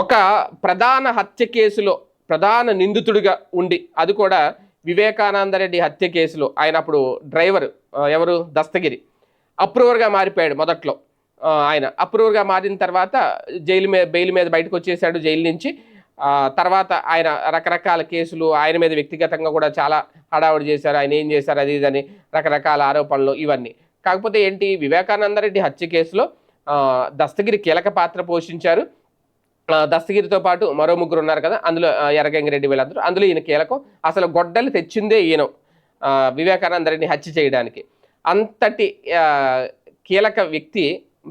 ఒక ప్రధాన హత్య కేసులో ప్రధాన నిందితుడిగా ఉండి అది కూడా వివేకానందరెడ్డి హత్య కేసులో. ఆయన అప్పుడు డ్రైవర్ ఎవరు? దస్తగిరి. అప్రూవర్గా మారిపోయాడు మొదట్లో ఆయన. అప్రూవర్గా మారిన తర్వాత జైలు మీద బెయిల్ మీద బయటకు వచ్చేసాడు జైలు నుంచి. తర్వాత ఆయన రకరకాల కేసులు ఆయన మీద వ్యక్తిగతంగా కూడా చాలా హడావుడి చేశారు. ఆయన ఏం చేశారు అది ఇదని రకరకాల ఆరోపణలు ఇవన్నీ. కాకపోతే ఏంటి? వివేకానందరెడ్డి హత్య కేసులో దస్తగిరి కీలక పాత్ర పోషించారు. దస్తగిరితో పాటు మరో ముగ్గురు ఉన్నారు కదా అందులో ఎర్రగంగిరెడ్డి వీళ్ళందరూ. అందులో ఈయన కీలకం. అసలు గొడ్డలి తెచ్చిందే ఈయన వివేకానందరిని హత్య చేయడానికి. అంతటి కీలక వ్యక్తి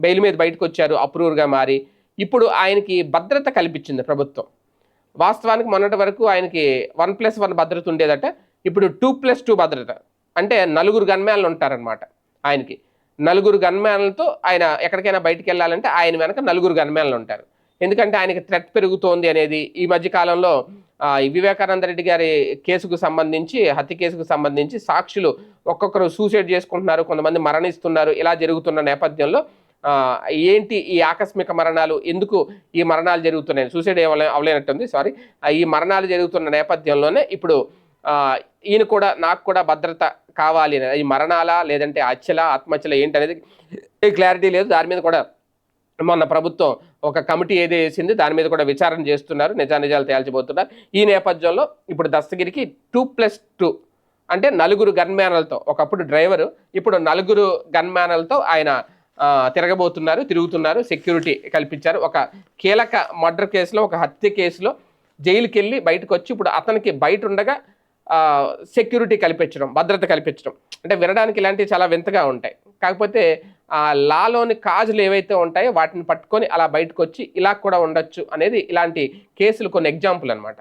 బెయిల్ మీద బయటకు వచ్చారు అప్రూవర్గా మారి. ఇప్పుడు ఆయనకి భద్రత కల్పించింది ప్రభుత్వం. వాస్తవానికి మొన్నటి వరకు ఆయనకి వన్ ప్లస్ వన్ భద్రత ఉండేదట ఇప్పుడు టూ ప్లస్ టూ భద్రత. అంటే నలుగురు గన్మ్యాన్లు ఉంటారనమాట ఆయనకి. నలుగురు గన్మ్యాన్లతో ఆయన ఎక్కడికైనా బయటికి వెళ్ళాలంటే ఆయన వెనక నలుగురు గన్మ్యాన్లు ఉంటారు. ఎందుకంటే ఆయనకి థ్రెట్ పెరుగుతోంది అనేది ఈ మధ్య కాలంలో ఈ వివేకానంద రెడ్డి గారి కేసుకు సంబంధించి హత్య కేసుకు సంబంధించి సాక్షులు ఒక్కొక్కరు సూసైడ్ చేసుకుంటున్నారు కొంతమంది మరణిస్తున్నారు ఇలా జరుగుతున్న నేపథ్యంలో ఏంటి ఈ ఆకస్మిక మరణాలు ఎందుకు ఈ మరణాలు జరుగుతున్నాయి? సూసైడ్ అవలేనట్టుంది సారీ ఈ మరణాలు జరుగుతున్న నేపథ్యంలోనే ఇప్పుడు ఈయన కూడా నాకు కూడా భద్రత కావాలి. అని ఈ మరణాలా లేదంటే హత్యలా ఆత్మహత్యలా ఏంటి అనేది క్లారిటీ లేదు. దాని మీద కూడా మొన్న ప్రభుత్వం ఒక కమిటీ ఏది వేసింది దాని మీద కూడా విచారణ చేస్తున్నారు నిజానిజాలు తేల్చబోతున్నారు ఈ నేపథ్యంలో ఇప్పుడు దస్తగిరికి టూ ప్లస్ టూ అంటే నలుగురు గన్మ్యాన్లతో ఒకప్పుడు డ్రైవరు ఇప్పుడు నలుగురు గన్మ్యాన్లతో ఆయన తిరగబోతున్నారు తిరుగుతున్నారు సెక్యూరిటీ కల్పించారు. ఒక కీలక మర్డర్ కేసులో ఒక హత్య కేసులో జైలుకి వెళ్ళి బయటకు వచ్చి ఇప్పుడు అతనికి బయట ఉండగా సెక్యూరిటీ కల్పించడం భద్రత కల్పించడం. అంటే వినడానికి ఇలాంటివి చాలా వింతగా ఉంటాయి. కాకపోతే ఆ లాలోని కాజులు ఏవైతే ఉంటాయో వాటిని పట్టుకొని అలా బయటకు వచ్చి ఇలా కూడా ఉండొచ్చు అనేది ఇలాంటి కేసులు కొన్ని ఎగ్జాంపుల్ అనమాట